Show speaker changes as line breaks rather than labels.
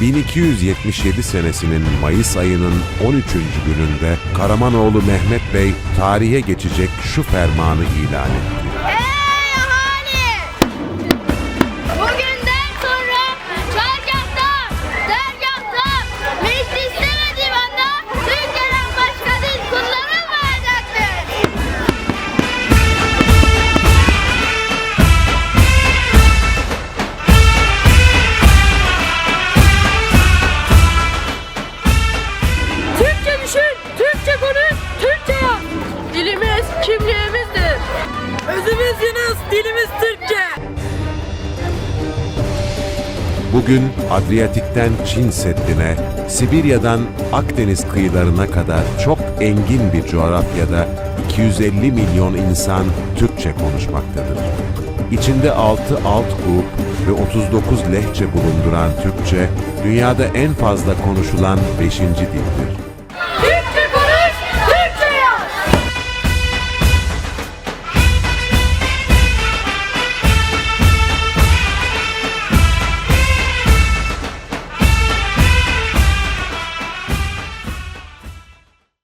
1277 senesinin Mayıs ayının 13. gününde Karamanoğlu Mehmet Bey tarihe geçecek şu fermanı ilan etti.
Özümüz Yunus, dilimiz Türkçe.
Bugün Adriyatik'ten Çin Seddi'ne, Sibirya'dan Akdeniz kıyılarına kadar çok engin bir coğrafyada 250 milyon insan Türkçe konuşmaktadır. İçinde 6 alt grup ve 39 lehçe bulunduran Türkçe, dünyada en fazla konuşulan 5. dildir.